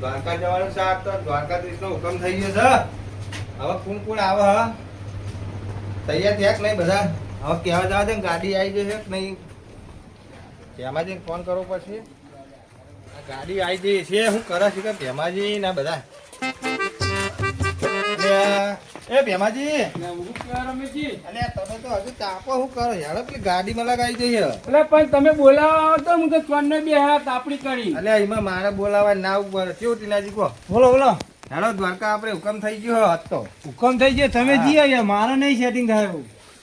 દ્વારકા જવાનું છે તો દ્વારકાધીશ નો હુકમ થઈ ગયો છે. હવે કોણ કોણ આવે, હ? તૈયાર થયા કે નહીં બધા? હવે કહેવા જવા દે ગાડી આવી ગઈ છે કે નહીં? ભેમાજીને ફોન કરવો પડશે. ગાડી આવી ગઈ છે, શું કરે છે કે તેમાં જઈને બધા? એ ભેમાજી. અને તમે તો હજુ તાપો શું કરો? યાર પેલી ગાડીમાં લગાવી જઈએ એટલે પણ તમે બોલાવો તો હું તો ચોન બે હાથ તાપડી કરી. એટલે એમાં મારે બોલાવા ના ઉપર કેવું ટીનાજી કહો? બોલો બોલો. હેલો દ્વારકા આપણે હુકમ થઈ ગયો હો તો. હુકમ થઈ ગયો. તમે હા. જી યાર મારે નહીં સેટિંગ થાય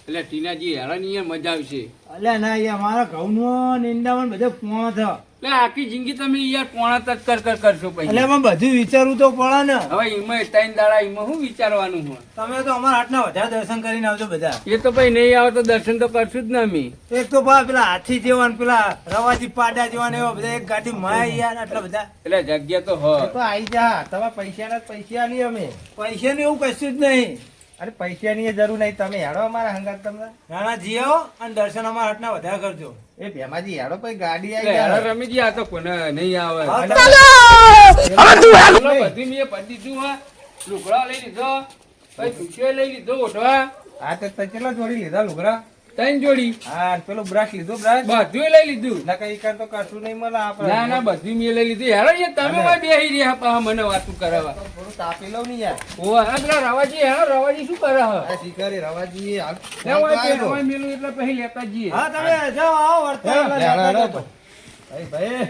એટલે ટીનાજી હેરાન મજા આવશે. અલ્યા ના યાર મારા ઘઉં નો નિંદામણ બધા થયો. એટલે આખી જિંદગી તમે યાર પોણા તક કર કર કરશો એટલે એમાં બધું વિચારવું તો પડે ને. હવે એમાં ત્રણ દાડા એમાં શું વિચારવાનું હોય? તમે તો અમારા હાથના વધારે દર્શન કરીને આવજો બધા. એ તો ભાઈ નહીં આવે તો દર્શન તો કરશું જ ને અમે. એક તો ભાઈ પેલા હાથી જેવા ને પેલા રવાજી પાડા જેવા ને એવા બધા એક ગાડી માય યાર આટલા બધા. એટલે જગ્યા તો હોય. તો આઈ જા તમે પૈસાના પૈસા આલી અમે. પૈસા ને એવું કશું જ નહીં. અરે પૈસાની એ જરૂર નહીં તમે હેડો અમારા હંગાત તમને નાના જીઓ આવો અને દર્શન અમારા હાથના વધારે કરજો. એ ભેમાજી હેડો પછી ગાડી આવી હેરાન રમીજી આ તો કોને નહીં આવે. હા, બોલો, બધી મેં પડી દીધું હા. લુગડા લઈ લીધો. પછી લઈ લીધો ઓઢવા. હા તો તે કેટલા જોડી લીધા લુગડા. ત્રણ જોડી. હા પેલો બ્રશ લીધો બ્રશ બધું લઈ લીધું. ના કઈ કાન તો કશું નહીં મળે આપણે. ના ના બધું મેં લઈ લીધું. હેરો યાર તમે માં બેહી રહ્યા પા મને વાતું કરાવવા. થોડું તાપી લઉં ને યાર. ઓ હા પેલા રવાજી હેરો રવાજી શું કરે હે? આ શિકારી રવાજી તો તે આવ્યો. રવાઈ મેલું એટલે પહેલી લેતા જઈએ. હા તમે જાઓ આવો વર્તા. ભાઈ ભાઈ.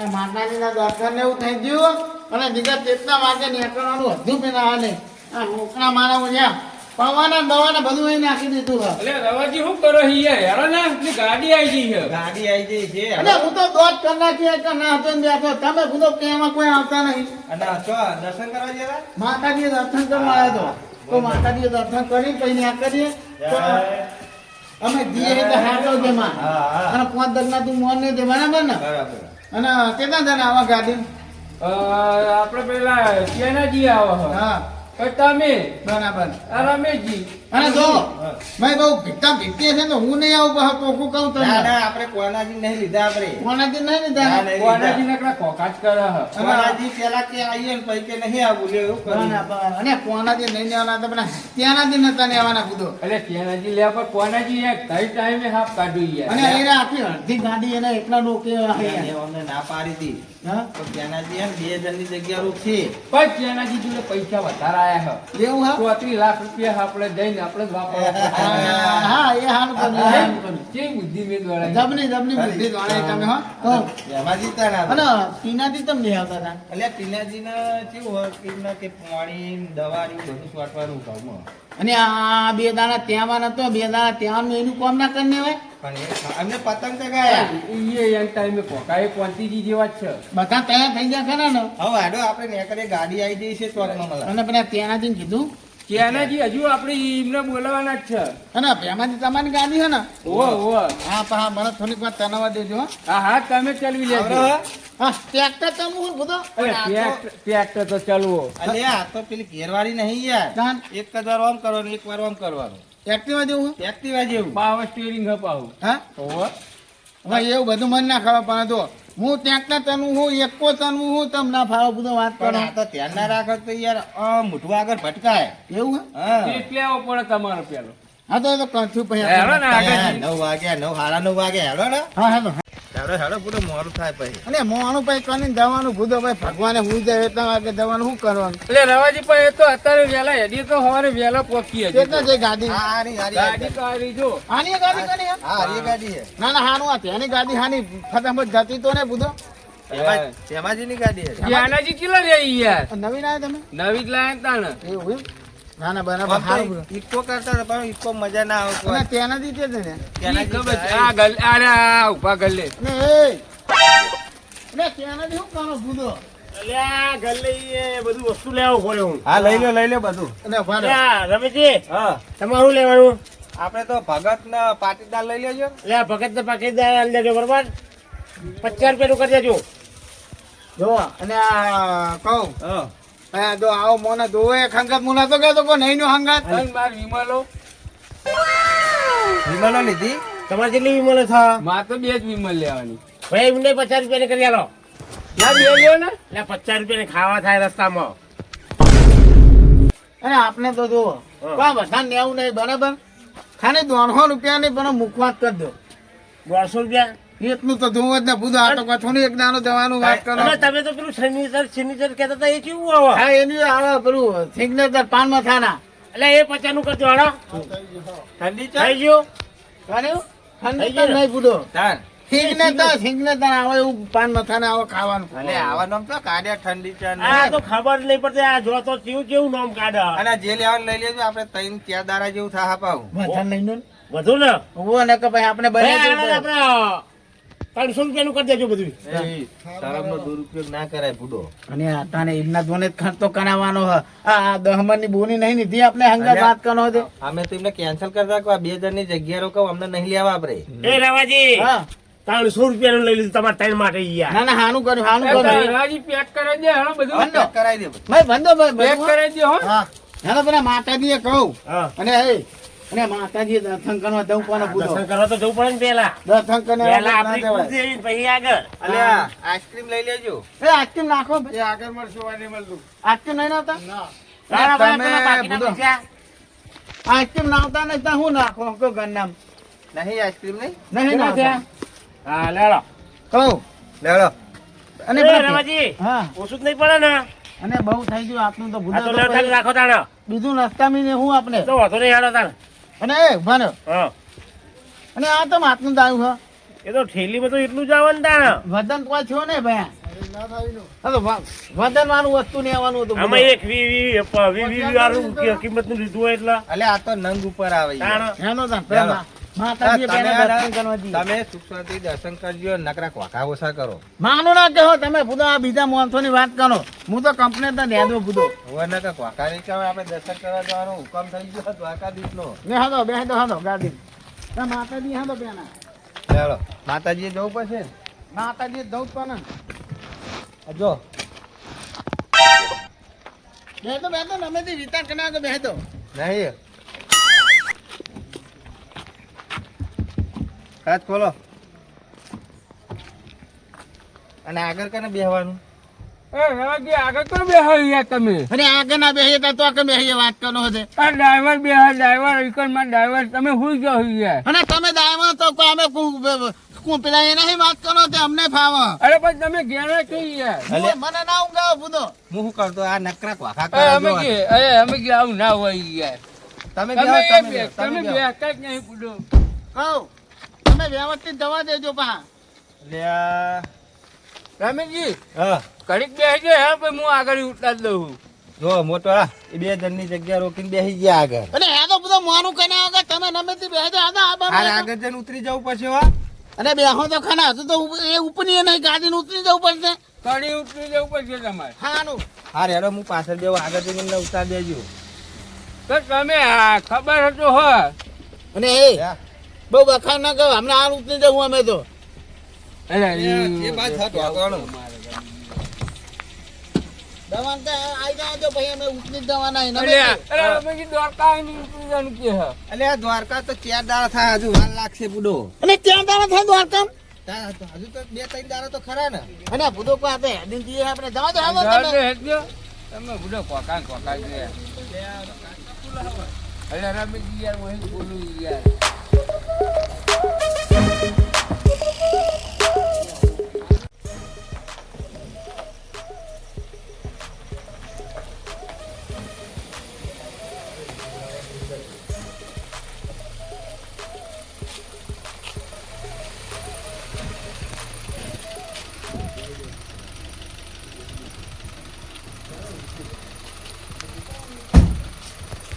આ માતાજીના દર્શન ને એવું થઈ ગયું અને જીગા ચેતના વાગે નીકળવાનું હજુ પેલા આને. આ મોકળા મારા ઉજ્યા પવાના દવાના બધું અહીં નાખી દીધું હા એટલે રવાજી શું કરો હિયા હેરાન ના ગાડી આવી ગઈ છે. ગાડી આવી ગઈ છે. એટલે હું તો દોઢ કલાક કે ના હતો ને બેઠો. તમે બધો કેમાં કોઈ આવતા નહીં. અને ચો દર્શન કરવા જેવા? માતાજી દર્શન કરવા આવ્યો તો. તો માતાજીએ દર્શન કરી પછી ત્યાં કરીએ. અમે દીએ તો હાટો જેમાં. હા હા. અને પાંચ દરના તું મોન નહીં દે બરાબર ને? અને કેટલા જણા આવા ગાડી. અ, આપણે પેલા કેનાજી આવો હ હા. તમે બરાબર. રમેશજી અને જો ભાઈ બહુ ભીખતા ભીખતી હશે ને હું નહીં આવું બહાર કોકું કહું તમને. ના આપણે કોનાજી નહીં લીધા આપણે. કોનાથી નહીં લીધા? કોનાજી લીધા. નકરા ખોખાજ કરે કોનાજી પેલા કે આવીએ ને પછી કે નહીં આવું લ્યો એવું કર્યું અને કોનાથી નહીં લેવાના તો પેલા નતા લેવાના કૂદો. એટલે કેનાજી લે પર કોનાજી એક કઈ ટાઈમે હાફ કાઢ્યું યાર. અને એને આખી અડધી ગાડી એને એટલા રોકે અમને ના પાડી હતી. હા? તો ત્યાંનાજી એમ બે જણની જગ્યા રોકશે પણ કેનાજી જોડે પૈસા વધારે આયા હ. એવું હા? ચોત્રીસ લાખ રૂપિયા આપણે જઈને આપણે જ વાપરવા હા, એ બુદ્ધિ મેં જબની જબની બુદ્ધિ તમે હો. એમાં જીતા અને પીનાથી તમે આવતા હતા? એટલે ટીનાજીને કેવું હોય કે કે પાણી દવા ને બધું છાંટવાનું ઘઉંમાં. અને આ બે દાણા ત્યાંમાં નતો બે દાણા ત્યાં એનું કોમ ના કરીને હોય પણ અમને પતંગ ચગાયા એ ટાઈમે કોકાએ પોંતીજી જેવા જ છે. બધા તૈયાર થઈ ગયા ખરા ને? હવે આડો આપણે નેકરે ગાડી આવી જઈ છે ચોકમાં અને પેલા ત્યાંનાથી કીધું કેનાજી હજુ આપણે એમને બોલાવાના જ છે. અને પેમાંથી તમારી ગાડી છે ને? ઓ ઓ હા પા મને થોડીક વાર તનાવા દેજો હા. હા તમે ચલવી લેજો. હા? ટ્રેક્ટર તમે હું બધો ટ્રેક્ટર ટ્રેક્ટર તો ચલવો. અલે આ તો પેલી ઘેરવાળી નહીં યાર. એક જ વાર આમ કરવાનું એક વાર આમ કરવાનું. એક્ટિવા જેવું એક્ટિવા જેવું. પાવર સ્ટીરિંગ હા ઓવો હવે. એવું બધું મન ના ખાવા પણ જો. હું ત્યાં તનુ હું એકો તનુ હું તમ ના ફાવે બધો વાત કરો. આ તો ધ્યાન ના રાખો તો યાર આ મોઢું આગળ ભટકાય. એવું હે? હા. સીટ લેવો પડે તમારો પેલો. હા તો એ તો પછી નવ વાગ્યા નવ સાડા નવ વાગ્યા હેલો ને. હા હેલો હેડો હેડો પૂરું મોડું થાય પછી. અને મોણું પછી કરીને જવાનું ભૂદો ભાઈ ભગવાને હું જાય એટલા વાગે જવાનું શું કરવાનું? એટલે રવાજી પણ એ તો અત્યારે વેલા હેડી તો સવારે વેલા કેટલા છે ગાડી? હારી હારી ગાડી તો આવી જો. આની ગાડી કોની હારી ગાડી છે. ના ના હાનું આ ત્યાંની ગાડી હાની ફટાફટ જતી તો ને બુધો? શેમા- શેમાજીની ગાડી છે. યાર? નવીન આવે તમે? નવી જ લાયા એવું ના ના બરાબર બધું. ઈકો કરતા પણ ઈકો મજા ના આવે ને. ખબર છે. જીતા આ ગલ આ ઊભા ગલ્લે. ને એ ને વસ્તુ શું કરો ભૂદો? હા. લઈ લો લઈ લે બધું. અને. રમેશજી હા. તમારું લેવાનું? આપણે તો ભગત ના પાટીદાર લઈ લેજો. લે આ ભગત ને પાટીદાર લઈ દેજો બરોબર? પચાસ રૂપિયા નું કરી દેજો. જો અને આ કહું. હા. આ તો આવો મોને જોવે ખંગત મુના તો કહેતો કોઈ નહીં નો હંગત અને માર વિમલો. વિમલો લીધી? તમારે જેટલી વિમલો થા છે? માં તો બે જ વિમલ લેવાની. ભાઈ એમને પચાસ રૂપિયા ની કરી આલો. ના બે લ્યો ને. એટલે પચાસ રૂપિયા ખાવા થાય રસ્તામાં. અને આપણે તો જુઓ કોઈ બધા નેવું નહીં બરાબર? ખાલી દોઢસો રૂપિયા નહીં પણ મૂકવા જ કરી દો. દોઢસો રૂપિયા? એટલું તો જોવું જ ને બુધો આટો નહીં એક નાનો જવાનું વાત કરો. તમે તો પેલું સિગ્નેચર સિગ્નેચર કહેતા હતા એ કેવું આવે હા એની આવે પેલું સિગ્નેચર પાન મથાના એટલે એ પચાસનું કરજો હાડો ઠંડી થઈ ગયું? ઠંડી નહીં બુધો સિગ્નેચર સિગ્નેચર આવે એવું પાન મથાને આવે ખાવાનું. અને આવા નામ તો કાઢ્યા ઠંડી ચા આ તો ખબર જ નહીં પડતી આ જો તો કેવું કેવું નામ કાઢે. અને જે લેવાનું લઈ લેજો આપણે ત્રણ ચાર દારા જેવું થા પાવું મથાન લઈને વધુ ને? હું ને કે ભાઈ આપણે બને આપણે ત્રણસો રૂપિયા નું કરી દેજો બધું? શરમનો દુરુપયોગ ના કરાય બુડો અને આટાને એમના જોને જ ખર્ચો કરાવવાનો હ. આ દહમનની બોની નહીં નીધી આપણે હંગા વાત કરનો હતો અમે તો એમને કેન્સલ કરી કે આ બે હજારની જગ્યા રોકો અમને નહીં લેવા આપણે એ રવાજી હા. ત્રણસો રૂપિયા નું લઈ લીધું તમારા ટાઈમ માટે યાર. ના ના હાનું કર્યું હાનું કર્યું. રાજી પેક કરાવી દે હા બધું પેક કરાવી દે ભાઈ બંધો ભાઈ પેક કરાવી દે હો. હા. હેલો પેલા માતાજીએ કહું. અને એ અને માતાજી દર્શન કરવા જવું પણ દર્શન કરવા તો જવું પડે ને પેલા. દર્શન કરવા પેલા આપણી પછી આગળ. અલે આઈસ્ક્રીમ લઈ લેજો. એ આઈસ્ક્રીમ નાખો આગળ મળશું આઈસ્ક્રીમ નહીં નાખતા? ના, તમે. આઈસ્ક્રીમ નાવતા નહીં તો હું નાખો? કહો ગન્નામ નહીં આઈસ્ક્રીમ નહીં? નહીં નાખ્યા હા લેલો કહું. લેવડો અને એ રવાજી હા. ઓછું જ નહીં પડે ને. અને બહુ થઈ ગયું આપનું તો ભૂલ રાખો તાણ. બીજું નસ્તામી ને હું આપણે તો વાંધો નહીં હાલો તાણે. અને એ ભાનો હા. અને આ તો માતનું દાયું હા એ તો થેલીમાં તો એટલું જ આવે ને તાણે વજન કોઈ છો ને ભાઈ. હા તો વાળું વસ્તુ ને આવવાનું હતું એક વી વી વી વી વાળું કિંમતનું લીધું હોય એટલે. અલ્યા આ તો નંગ ઉપર આવે એનો તો પેલા ચાલો. માતાજીએ તમે સુખ શાંતિ દર્શન કરજો નકરા વાંકા ઓછા કરો. માનો ના કહો તમે બુધો આ બીજા માણસો ની વાત કરો. હું તો કંપની તો નેદો બુધો હવે નકર વાંકા નહીં કહેવાય આપણે દર્શન કરવા જવાનો હુકમ થઈ ગયો દ્વારકાધીશ નો ને હાલો બે હાલો હાલો ગાડી. માતાજી હાલો બેના. ચાલો માતાજીએ જવું પડશે માતાજી દઉં જ પણ આ જો. બેહતો બેહતો ને અમે વિચાર કરી બેહતો. નહીં. કાચ ખોલો. અને આગળ કને બેહવાનું? એ રવાજી આગળ તો બેહો તમે? અને આગળ ના બેહીએ તો તો બેહીએ વાત કરનો હશે આ ડ્રાઈવર બેહ ડ્રાઈવર વિકલમાં ડ્રાઈવર. તમે હુઈ જાઓ યાર? અને તમે દાયમાં તો અમે કુ- કુ પેલા એ નહીં વાત કરો તે અમને ફાવા. અરે પણ તમે ઘેરે કઈ. હું- મને ના ઊંઘાવો બુધો. હું શું કરતો આ નકરા કરો અમે. કે એ અમે કે આવું ના હોય યાર. તમે તમે તમે બે નહીં પૂડો કહું. તમે વ્યવસ્થિત દવા દેજો પા રમેશજી હા. ઘડીક બેસજો હે પછી હું આગળ ઉતાર દઉં જો મોટો આ, એ બે જણની જગ્યા રોકીને બેસી ગયા આગળ. અને હે તો બધો માનું કને આગળ તમે નમેથી બેહજો આ તો આ બાર આગળ જઈને ઉતરી જવું પડશે વા અને બેહો તો ખાના હતું તો એ ઉપની એ નહીં ગાડીને ઉતરી જવું પડશે. કડી ઉતરી જવું પડશે તમારે. હાનું. હા રેડો હું પાછળ જેવો આગળ જઈને ઉતાર દેજો. તો તમે આ ખબર હતો હો. અને એ બહુ વખાણ ના કરો હમણાં હાલ ઉતરી જવું અમે તો. દ્વારકા તો ચાર દાડા થાય? હજુ વાર લાગશે બુડો. અને ચાર તારા થાય દ્વારકા? હજુ તો બે ત્રણ દાડા તો ખરા ને. અને ભૂતો કો આપે હેડીને જઈએ આપણે? જવા દો હાલો જવા તમે. તમે બુડો કોકા કોકા રમેશજી યાર બોલું યાર.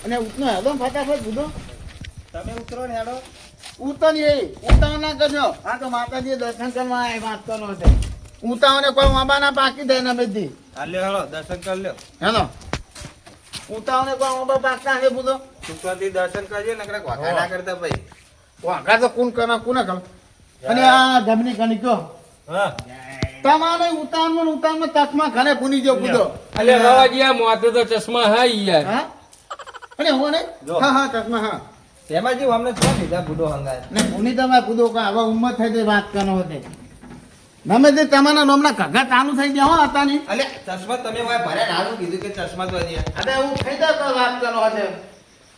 અને ઉતનો હેડો ફટાફટ ભૂતો તમે ઉતરો ને હેડો. ઉતર એ ઉતાવળ ના કરજો. આ તો માતાજી દર્શન કરવા આય વાત કરવાનો છે. ઉતાવળને કોઈ વાંબા ના પાકી દે નમેથી હાલ્યો હેડો દર્શન કરી લ્યો. હેલો. ઉતાવળને કોઈ વાંબા પાકતા હશે ભૂતો સુખવાથી દર્શન કરજો નકરા વાંકા ના કરતા ભાઈ. વાઘા તો કોણ કરે કોને કરે અને આ જમની કણી કયો હા. તમારે ઉતાવળમાં ને ઉતાવળમાં ઘરે રવાજી આ મોતે તો ચશ્મા હા યાર. હા? અને હું ને હા હા ચશ્મા હા. તેમાં જેવું અમને શું લીધા ગુડો હંગાય. ને ભૂની તમે ગુડો કા હવે ઉંમર થઈ તે વાત કરવાનો હતી ગમે તે તમારા નામના કગા ચાલુ થઈ ગયા હો હતા ની અલે ચશ્મા તમે વાય ભરે નાનું કીધું કે ચશ્મા તો હજી. અરે હું થઈ જાય તો વાત કરો આજે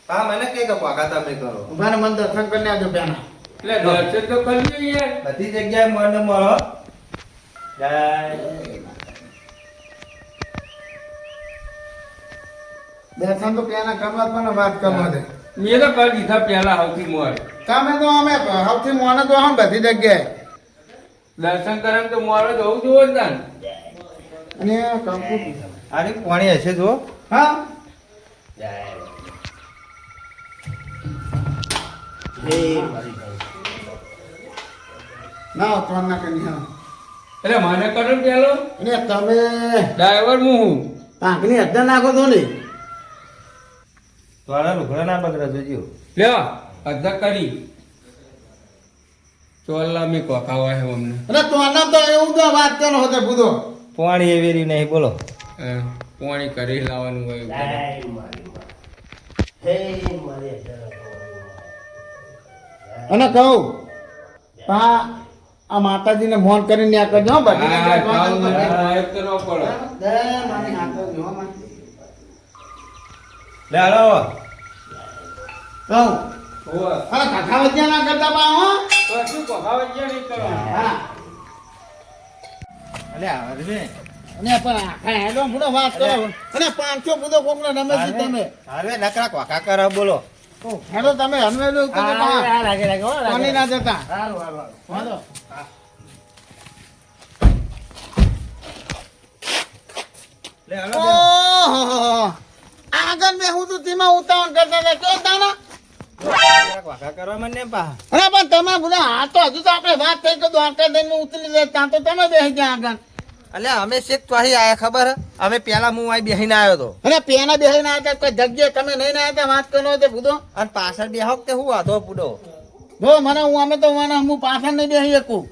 હા મને કે કે પાગા તમે કરો. ઉભાને મને દર્શન કરી આવજો પેના એટલે દર્શન તો કરી લઈએ. બધી જગ્યાએ મને મળો. જય. દર્શન તો પેલા કરવા પણ વાત કરવા દે. મેં તો કરી દીધા પહેલા સૌથી મોર તમે તો અમે સૌથી મોને તો આમ બધી જગ્યાએ. દર્શન કરે તો મોર તો હોવું જોવો ને અને કંકુ આની પાણી હશે જો હા. ના તો ના કરી હા એટલે મને કરો ને પેલો અને તમે ડ્રાઈવર હું હું? પાંખની હદ્દા નાખો તો ને? તમારા લુગડા ના બગડે જોજો. લ્યો અડધા કરી ચોલ્લા મી કોકાવા હે અમને. અરે તો આના તો એવું તો વાત કરો હોતે બુધો પાણી એવી નહીં બોલો. પાણી કરી લાવવાનું હોય અને કહું આ આ માતાજીને મોન કરીને આ કરજો એ કરવો પડે. મારી હાથો જો, હો, મારી. લે હાલો કહું હોવે. કાકા વચ્ચે ના કરતા પા હો. તો શું કોકાવા જ્યાં નહીં કરવાનું. હા અલે હરવે અને પણ આખા હેડો મૂડો વાત કરો. અને પાંચસો બુધો કોકને રમે છે તમે. હરવે નકરા કરો બોલો. હેડો તમે હનવેલું તો હા, લાગે, લાગે, કોની ના જતા સારું, સારું, સારું. વાંધો. લે હાલો ઓહો આગળ મેં હું તો તેમાં ઉતાવળ કરતા હતા. તાના? કરવા મને પા. અરે પણ તમે બધા હા તો હજુ તો આપણે વાત થઈ કે દ્વારકા દઈને ઉતરી જાય ત્યાં તો તમે બેસી ગયા આગળ. અલે અમે શેક તો અહીં આયા ખબર? અમે પેલા હું અહીં બેહીને આવ્યો તો. અરે પેના બેસીને આવ્યા હતા કોઈ જગ્યાએ તમે નહીં ના આવ્યા વાત કરો તે બુધો અને પાછળ બેહો તે હું વાંધો પૂડો જો મને હું અમે તો મને હું પાછળ નહીં બેસી શકું.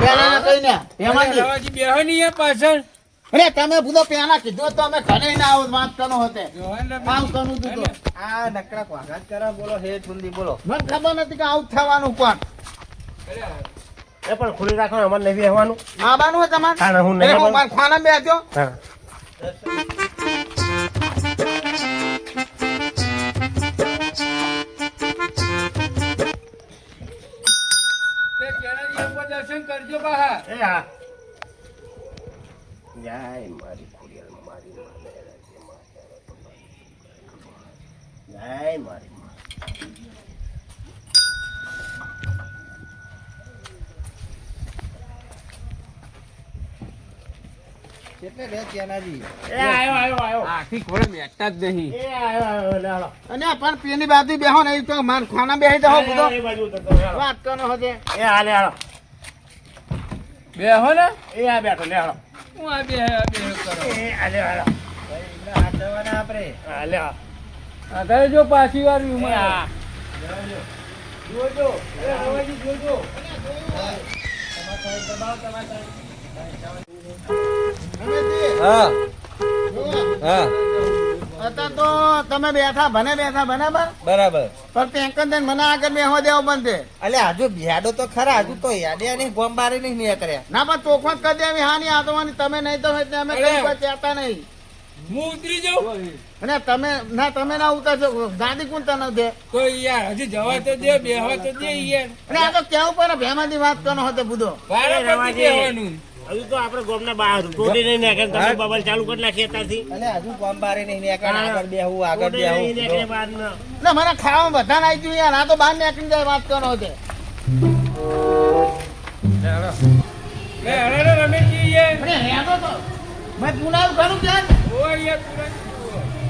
પેલા કહીને એમાંથી બેહો નહીં પાછળ. અરે તમે બધો પેલા કીધું તો અમે ઘરે ના આવો વાત કરો હતે. કામ કરું તું. તો આ નકરા વાકા કરા બોલો હે ચુંદી બોલો. મને ખબર નથી કે આવું થવાનું પણ એ પણ ખુલી રાખો અમારે નહીં બેસવાનું આવવાનું હોય તમારે? હા, હું નહીં હું મારા ખાના બેસજો હા. દર્શન કરજો બહાર. એ હા. જય મારી ખોડિયાર મારી જય મારી માં. કેટલે રે ત્યાંનાજી એ આયો આયો આયો. આખી ઘોડે મેટતા જ નહીં. એ આયો આયો લે અને પણ પેલી બાજુ બેહો ને એ તો માર ખાના બેસી જાઓ બધો. વાત કરો હોતે એ હા લે હાલો. બેહો ને. એ આ બેઠો લે હાલો. હું આ બે બે કરો. એ આ લે હાલો. હાથ ધોવાના આપણે આગળ જો પાછી વાર એ ઉમર હા. જોજો. જોજો. હા. હા. અત્યારે તો તમે બેઠા ભને બેઠા બરાબર? બરાબર. પણ ટેન્કર દઈને મને આગળ બેહો દેવો બનશે એટલે હજુ યાદો તો ખરા હજુ તો યાદે નહીં ગોમ બારે નહીં નીકળ્યા. ના પણ તોફાન કરી દેવી હાની આતવાની તમે નહીં તો અમે કઈ કહેતા નહીં. હું ઉતરી જાઉં? અને તમે ના તમે ના ઉતરશો ગાડી કોણ તને દે? તો યાર હજી જવા તો દે બેહવા તો દે યાર. અને આ તો કેવું પડે ભેમાની વાત કરનો હતો બુધો. વારા હજુ તો આપણે ગોમના બહાર તોડી નહીં નાખે ને તમે બબલ ચાલુ કરી નાખીએ ત્યાંથી. અને હજુ ગોમ બારે નહીં નાખે આગળ બેહું આગળ બેહું. બહાર ન. મને ખાવા બધા આવી ગયું યાર આ તો બહાર નીકળી જાય વાત કરવાનો છે. લે રે રમેશજી અરે હેડો તો. મેં પુનાવ કરું ક્યાં ઓ યાર પૂરા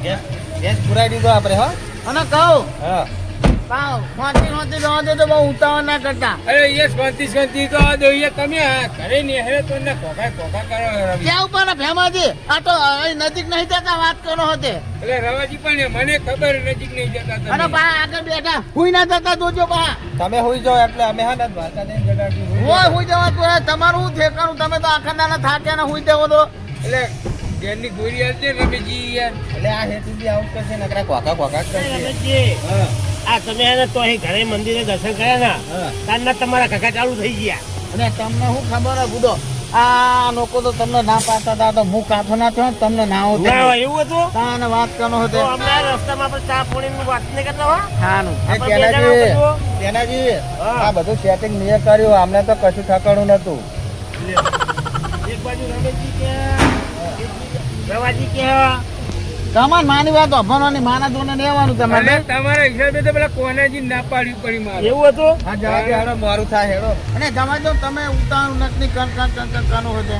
ગેસ ગેસ પુરાઈ દીધો આપણે હો. અને કહું હા. પાવ જવા દે તો બહુ ઉતાવળ ના કરતા. અરે શાંતિ શાંતિ તો આ દો યાર તમે ઘરે નહીં તો ને કોકા કોકા કરો ક્યાં ઉપર ભેમાજી? આ તો નજીક નહીં જતા વાત કરો હોતે. એટલે રવાજી પણ મને ખબર નજીક નહીં જતા અરે બા આગળ બેઠા. હુઈ ના જતા જોજો બા. તમે હુઈ જાઓ એટલે અમે હા ના વાતા નહીં જગાડશું. હોય. હુઈ જવા તો તમારું શું ઠેકાણું તમે તો આખા દાના થાક્યા ને હુઈ દેવો તો. એટલે ઘેરની ગોરી આવશે રમેજી યાર. એટલે આ હેતુ બી આવું કરશે નકરા કોકા કોકા કરશે. રમેજી હા. આ તમે એને તો અહીં ઘરે મંદિરે દર્શન કર્યા ને? તારના તમારા કાકા ચાલુ થઈ ગયા. અને તમને શું ખબર હે બુડો? આ લોકો તો તમને ના પાતા હતા તો હું કાફો ના થયો તમને ના હોત. ના હોય એવું હતું? તાને વાત કરનો હતો અમે રસ્તામાં આપણે ચા પાણીની વાત નહીં કરતા હો. હાનું. તેનાજી તેનાજી હા. આ બધું સેટિંગ મેં કર્યું અમને તો કશું ઠકાણું નતું એક બાજુ રમેશજી કે રવાજી કે તમારે માની વાત અભરવાની માના જોને લેવાનું તમારે. તમારા હિસાબે તો પેલા કોનાજી ના પાડ્યું પડી મારે. એવું હતું? હા જવા દે હેડો મારું થાય હેડો. અને તમારે તો તમે ઉતાવળ નથી કન કન કન કન કનો હતો